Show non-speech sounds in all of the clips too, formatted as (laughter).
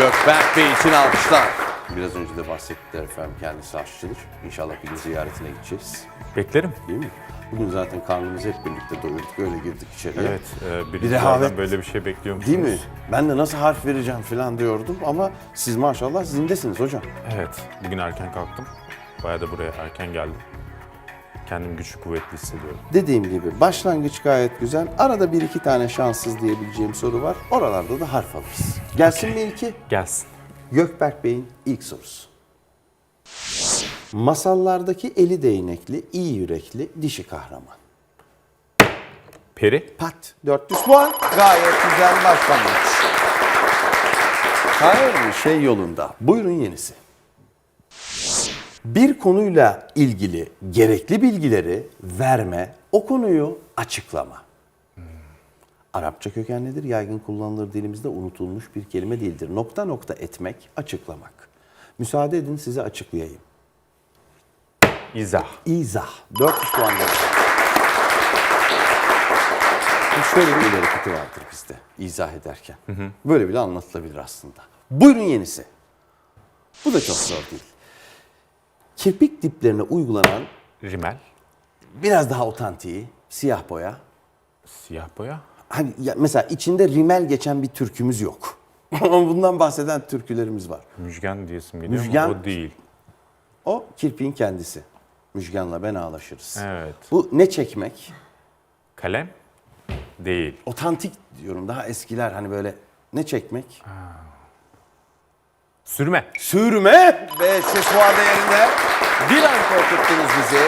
Gökberk Bey için alkışlar. Biraz önce de bahsettiler efendim kendisi aşçıdır. İnşallah bir gün ziyaretine gideceğiz. Beklerim. Değil mi? Bugün zaten karnımızı hep birlikte doyurduk. Öyle girdik içeriye. Evet. E, bir rehavet. böyle bir şey bekliyormuşsunuz. Değil mi? Ben de nasıl harf vereceğim falan diyordum ama siz maşallah zindesiniz hocam. Evet. Bugün erken kalktım. Bayağı da buraya erken geldim. Kendimi güçlü kuvvetli hissediyorum. Dediğim gibi başlangıç gayet güzel. Arada bir iki tane şanssız diyebileceğim soru var. Oralarda da harf alırız. Gelsin mi ilki? Gelsin. Gökberk Bey'in ilk sorusu. Masallardaki eli değnekli, iyi yürekli dişi kahraman. Peri. Pat 400 puan. Gayet güzel başlangıç. Her şey yolunda. Buyurun yenisi. Bir konuyla ilgili gerekli bilgileri verme, o konuyu açıklama. Arapça kökenlidir, yaygın kullanılır dilimizde unutulmuş bir kelime değildir. Nokta nokta etmek, açıklamak. Müsaade edin size açıklayayım. İzah. İzah. 400 puan Şöyle bir hareketi vardır bizde izah ederken. Böyle bile anlatılabilir aslında. Buyurun yenisi. Bu da çok zor değil. Kirpik diplerine uygulanan Rimel. biraz daha otantiği siyah boya. Siyah boya. Hani ya mesela içinde rimel geçen bir türkümüz yok. (laughs) Ama bundan bahseden türkülerimiz var. Müjgan diyesim geliyor Müjgan- ama o değil. O kirpiğin kendisi. Müjgan'la ben ağlaşırız. Evet. Bu ne çekmek? Kalem. Değil. Otantik diyorum daha eskiler hani böyle ne çekmek? Sürme. Sürme. 500 puan değerinde. Bir an korkuttunuz bizi.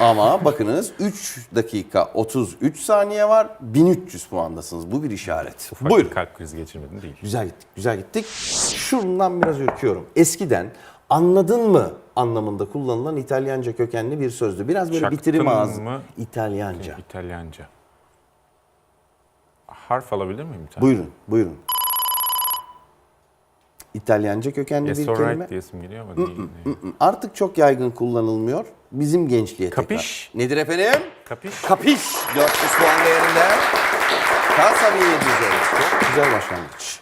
Ama bakınız 3 dakika 33 saniye var. 1300 puandasınız. Bu bir işaret. Ufak Buyurun. bir kalp krizi geçirmedin değil. Güzel gittik, güzel gittik. Şundan biraz ürküyorum. Eskiden anladın mı anlamında kullanılan İtalyanca kökenli bir sözdü. Biraz böyle Çaktın bitirim ağzı. mı? İtalyanca. İtalyanca. Harf alabilir miyim bir tane? Buyurun, buyurun. İtalyanca kökenli Yes bir alright kelime. diyesim geliyor ama değil. değil. Artık çok yaygın kullanılmıyor. Bizim gençliğe Kapiş. tekrar. Nedir efendim? Kapiş. Kapiş. 400 puan değerinde. Kalsa 1700 olur. Çok güzel başlangıç.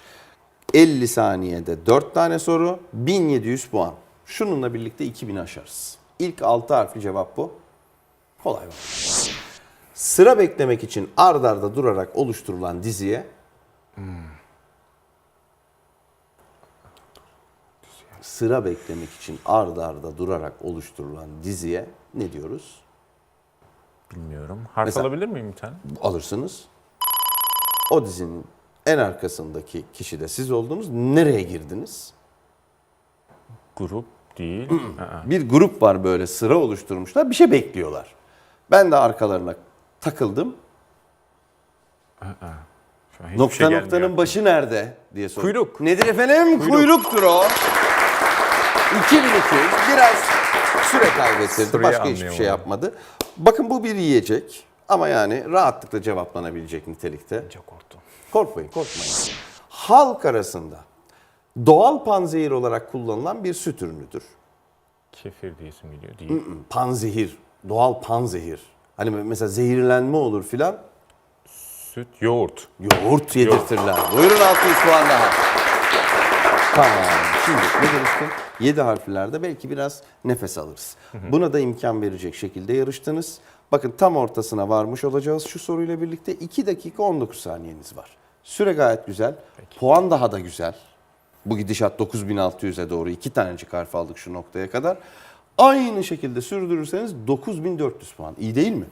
50 saniyede 4 tane soru, 1700 puan. Şununla birlikte 2000 aşarız. İlk 6 harfli cevap bu. Kolay var. Sıra beklemek için ard arda durarak oluşturulan diziye sıra beklemek için ard arda durarak oluşturulan diziye ne diyoruz? Bilmiyorum. Harf Mesela- alabilir miyim bir tane? alırsınız. O dizinin en arkasındaki kişi de siz oldunuz. Nereye girdiniz? Grup değil. Aa, Bir grup var böyle sıra oluşturmuşlar. Bir şey bekliyorlar. Ben de arkalarına takıldım. Şu an hiçbir Nokta şey gelmiyor noktanın başı nerede diye sordum. Kuyruk. Nedir efendim? Kuyruk. Kuyruktur o. 2200 biraz süre kaybettirdi. Süreyi Başka hiçbir şey yapmadı. Bakın bu bir yiyecek ama yani rahatlıkla cevaplanabilecek nitelikte. Çok korktum. Korkmayın, korkmayın. Halk arasında doğal panzehir olarak kullanılan bir süt ürünüdür. Kefir diyesim geliyor. Değil. Panzehir, doğal panzehir. Hani mesela zehirlenme olur filan, Süt, yoğurt. yoğurt yedirtirler. Buyurun 600 puan daha. Tamam. Şimdi ne demiştim? 7 harflerde belki biraz nefes alırız. Buna da imkan verecek şekilde yarıştınız. Bakın tam ortasına varmış olacağız şu soruyla birlikte. 2 dakika 19 saniyeniz var. Süre gayet güzel. Puan daha da güzel. Bu gidişat 9600'e doğru iki tanecik harf aldık şu noktaya kadar. Aynı şekilde sürdürürseniz 9400 puan. İyi değil mi?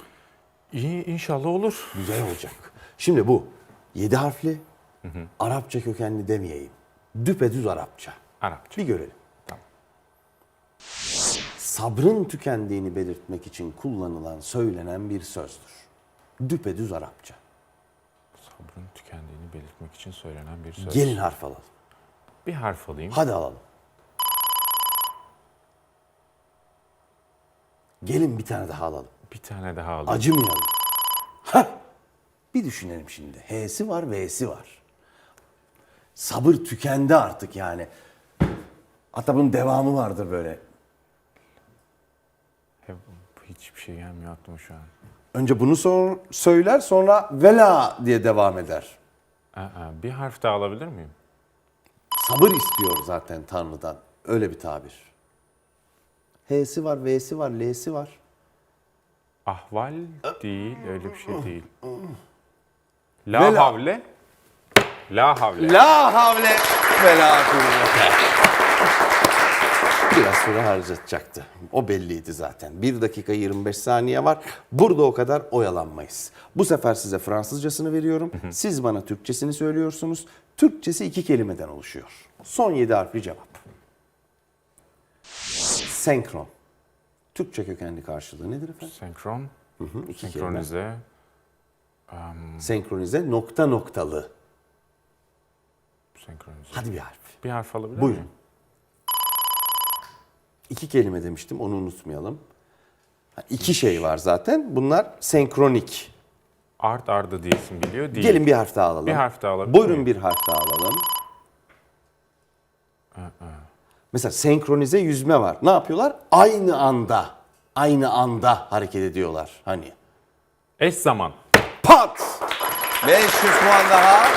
İyi inşallah olur. Güzel olacak. Şimdi bu 7 harfli Arapça kökenli demeyeyim. Düpedüz Arapça. Arapça. Bir görelim. Sabrın tükendiğini belirtmek için kullanılan, söylenen bir sözdür. Düpedüz Arapça. Sabrın tükendiğini belirtmek için söylenen bir söz. Gelin harf alalım. Bir harf alayım. Hadi alalım. Gelin bir tane daha alalım. Bir tane daha alayım. Acımayalım. Hah! Bir düşünelim şimdi. H'si var, V'si var. Sabır tükendi artık yani. Hatta bunun devamı vardır böyle. Hep- Hiçbir şey gelmiyor aklıma şu an. Önce bunu sor, söyler sonra vela diye devam eder. Aa, bir harf daha alabilir miyim? sabır istiyor zaten Tanrı'dan. Öyle bir tabir. H'si var, V'si var, L'si var. Ahval değil, öyle bir şey değil. La la- havle. La havle. La havle ve la kuvvete. Biraz süre harcatacaktı. O belliydi zaten. 1 dakika 25 saniye var. Burada o kadar oyalanmayız. Bu sefer size Fransızcasını veriyorum. Siz bana Türkçesini söylüyorsunuz. Türkçesi iki kelimeden oluşuyor. Son 7 harfli cevap. Senkron. Türkçe kökenli karşılığı nedir efendim? Senkron. İki kelime. Senkronize. Senkronize nokta noktalı. Senkronize. Hadi bir harf. Bir harf alabilir Buyurun. miyim? İki kelime demiştim onu unutmayalım. Ha, İki şey var zaten. Bunlar senkronik. Art arda diyesin biliyor değil. Gelin bir harf daha alalım. Bir harf daha alabilir Buyurun bir harf daha alalım. Mesela senkronize yüzme var. Ne yapıyorlar? Aynı anda, aynı anda hareket ediyorlar. Hani. Eş zaman. Pat! 500 puan daha.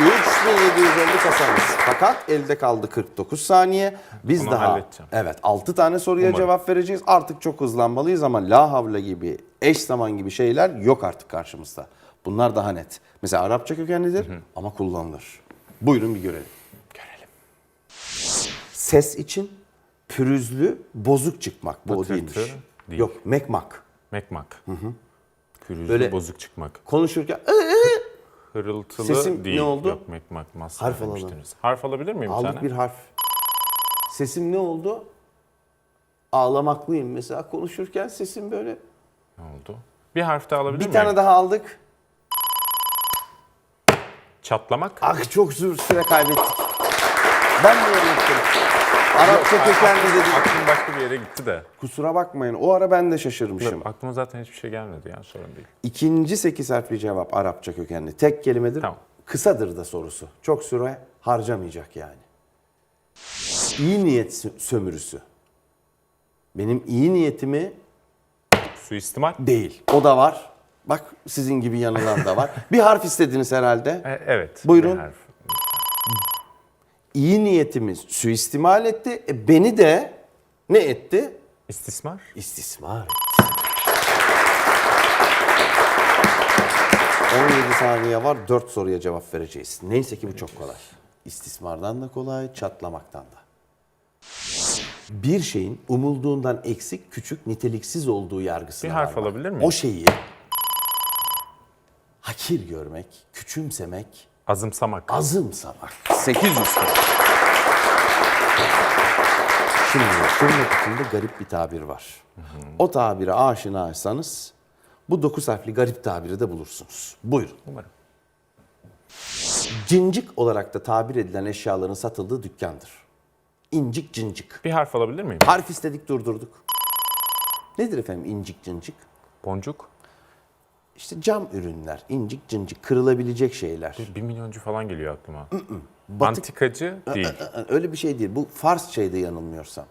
3750 kasamız. Fakat elde kaldı 49 saniye. Biz Bunu daha evet 6 tane soruya Umarım. cevap vereceğiz. Artık çok hızlanmalıyız ama la havle gibi eş zaman gibi şeyler yok artık karşımızda. Bunlar daha net. Mesela Arapça kökenlidir ama kullanılır. Buyurun bir görelim. Görelim. Ses için pürüzlü, bozuk çıkmak. Bu o değilmiş. değil. Yok, mekmak. Mekmak. Pürüzlü Böyle- bozuk çıkmak. Konuşurken. Hırıltılı Sesim ne değil. oldu? Yok mekmak. Masal Harf alalım. demiştiniz. Harf alabilir miyim bir Aldık tane? bir harf. Sesim ne oldu? Ağlamaklıyım mesela konuşurken sesim böyle. Ne oldu? Bir harf daha alabilir Bir miyim? tane daha aldık. Çatlamak. Ah çok zor süre kaybettik. Ben mi unuttum? Arapça kökenli dedim. Aklım başka bir yere gitti de. Kusura bakmayın o ara ben de şaşırmışım. Aklıma zaten hiçbir şey gelmedi ya sorun değil. İkinci sekiz harfli cevap Arapça kökenli. Tek kelimedir. Tamam. Kısadır da sorusu. Çok süre harcamayacak yani. İyi niyet sö- sömürüsü. Benim iyi niyetimi Suistimal. değil. O da var. Bak sizin gibi yanılan da var. Bir harf istediniz herhalde. E, evet. Buyurun. Bir harf. İyi niyetimi suistimal etti. E, beni de ne etti? İstismar. İstismar etti. 17 saniye var. 4 soruya cevap vereceğiz. Neyse ki bu çok kolay. İstismardan da kolay, çatlamaktan da. Bir şeyin umulduğundan eksik, küçük, niteliksiz olduğu yargısına Bir harf varmak. alabilir miyim? O şeyi hakir görmek, küçümsemek, Azımsamak. azımsamak. 800 lira. Şimdi tırnak içinde garip bir tabir var. O tabire aşinaysanız bu 9 harfli garip tabiri de bulursunuz. Buyurun. Umarım. Cincik olarak da tabir edilen eşyaların satıldığı dükkandır. İncik cincik. Bir harf alabilir miyim? Harf istedik durdurduk. Nedir efendim incik cincik? Boncuk. İşte cam ürünler, incik cincik, kırılabilecek şeyler. Bir milyoncu falan geliyor aklıma. Batık- Antikacı değil. Öyle bir şey değil. Bu Farsçaydı yanılmıyorsam.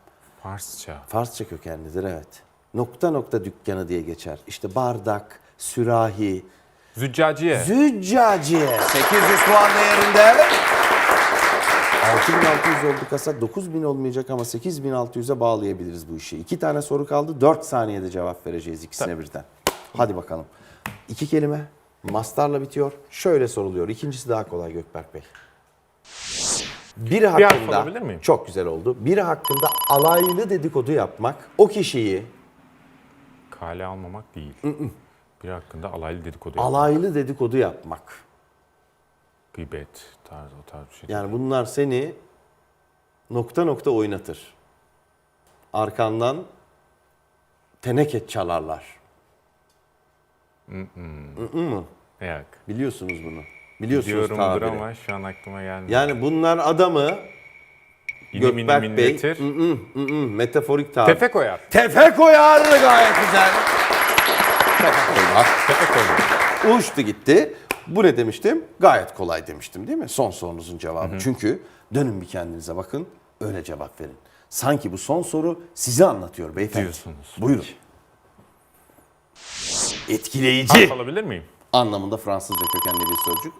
Farsça. Farsça kökenlidir evet. Nokta nokta dükkanı diye geçer. İşte bardak, sürahi, Züccaciye. züccaciye. 800 puan değerinde. 6600 oldu kasa. 9000 olmayacak ama 8600'e bağlayabiliriz bu işi. İki tane soru kaldı. 4 saniyede cevap vereceğiz ikisine birden. Hadi bakalım. İki kelime. Mastarla bitiyor. Şöyle soruluyor. İkincisi daha kolay Gökberk Bey. Biri hakkında alabilir miyim? çok güzel oldu. Biri hakkında alaylı dedikodu yapmak, o kişiyi Kale almamak değil. Biri hakkında alaylı dedikodu yapmak. alaylı dedikodu yapmak. Gıybet tarzı o tarz bir şey. Yani bunlar seni nokta nokta oynatır. Arkandan teneke çalarlar. Yok. Biliyorsunuz bunu. Biliyorsunuz Diyorumdur tabiri. ama şu an aklıma gelmiyor. Yani bunlar adamı mini Gökberk Bey minnetir. ı, ı, ı, ı, metaforik tabir. Tefe koyar. Tefe koyar gayet güzel. Tefe koyar. Uçtu gitti. Bu ne demiştim? Gayet kolay demiştim değil mi? Son sorunuzun cevabı. Çünkü dönün bir kendinize bakın. Öyle cevap verin. Sanki bu son soru sizi anlatıyor beyefendi. Diyorsunuz. Buyurun. Etkileyici Harf alabilir miyim? anlamında Fransızca kökenli bir sözcük.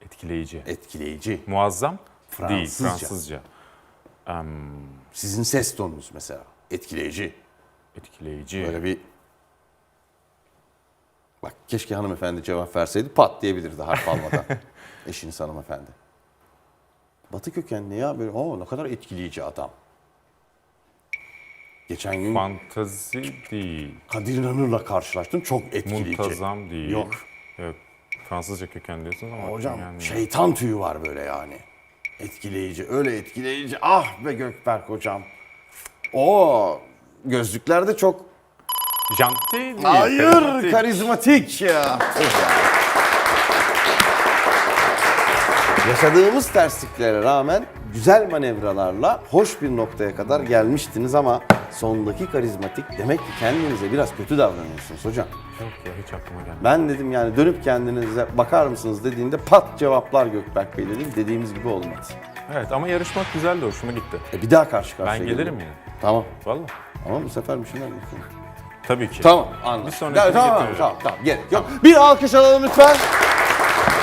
Etkileyici. Etkileyici. Muazzam değil. Fransızca. Fransızca. Sizin ses tonunuz mesela. Etkileyici. Etkileyici. Böyle bir... Bak keşke hanımefendi cevap verseydi pat diyebilirdi harf almadan. (laughs) Eşiniz hanımefendi. Batı kökenli ya böyle o ne kadar etkileyici adam. Geçen gün Fantazi değil. Kadir İnanır'la karşılaştım. Çok etkileyici. Muntazam değil. Yok. Yok. Fransızca köken diyorsunuz ama Hocam yani şeytan tüyü var böyle yani. Etkileyici, öyle etkileyici. Ah be Gökberk hocam. O gözlükler de çok Janti değil. Hayır, karizmatik. karizmatik ya. Yaşadığımız tersliklere rağmen güzel manevralarla hoş bir noktaya kadar gelmiştiniz ama sondaki karizmatik demek ki kendinize biraz kötü davranıyorsunuz hocam. Yok ya hiç aklıma gelmedi. Ben dedim yani dönüp kendinize bakar mısınız dediğinde pat cevaplar Gökberk Bey dedim. Dediğimiz gibi olmadı. Evet ama yarışmak güzeldi, hoşuma gitti. E bir daha karşı karşıya Ben gelirim yine. Tamam. Vallahi. Ama bu sefer bir şeyler yapalım. Tabii ki. Tamam anladım. Bir sonrakini tamam, getiririm. tamam, tamam, gerek yok. Bir alkış alalım lütfen.